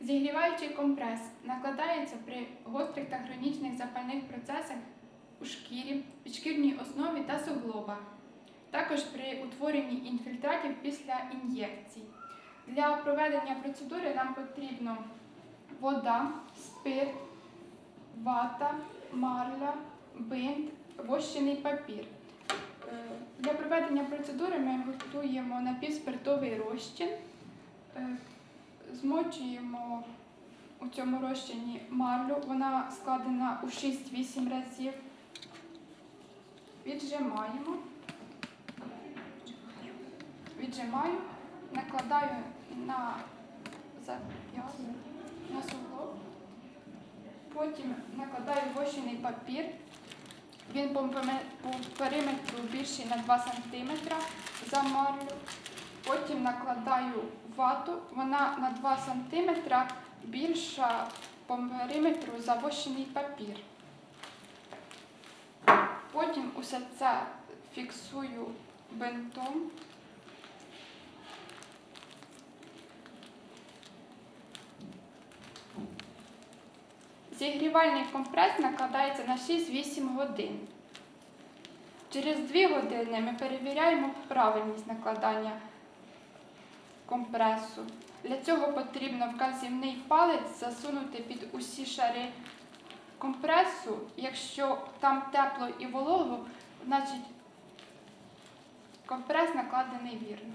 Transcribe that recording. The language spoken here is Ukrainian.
Зігріваючий компрес накладається при гострих та хронічних запальних процесах у шкірі, підшкірній основі та суглобах. Також при утворенні інфільтратів після ін'єкцій. Для проведення процедури нам потрібно вода, спирт, вата, марля, бинт, вощений папір. Е, Для проведення процедури ми готуємо напівспиртовий розчин, е, змочуємо у цьому розчині марлю, вона складена у 6-8 разів. Віджимаємо, віджимаю, накладаю на зап'ясток, на суглоб. Потім накладаю вощений папір. Він по периметру більший на 2 см за марлю. Потім накладаю вату, вона на 2 см більша по периметру за вощений папір. Потім усе це фіксую бинтом. Зігрівальний компрес накладається на 6-8 годин. Через 2 години ми перевіряємо правильність накладання компресу. Для цього потрібно вказівний палець засунути під усі шари компресу. Якщо там тепло і волого, значить компрес накладений вірно.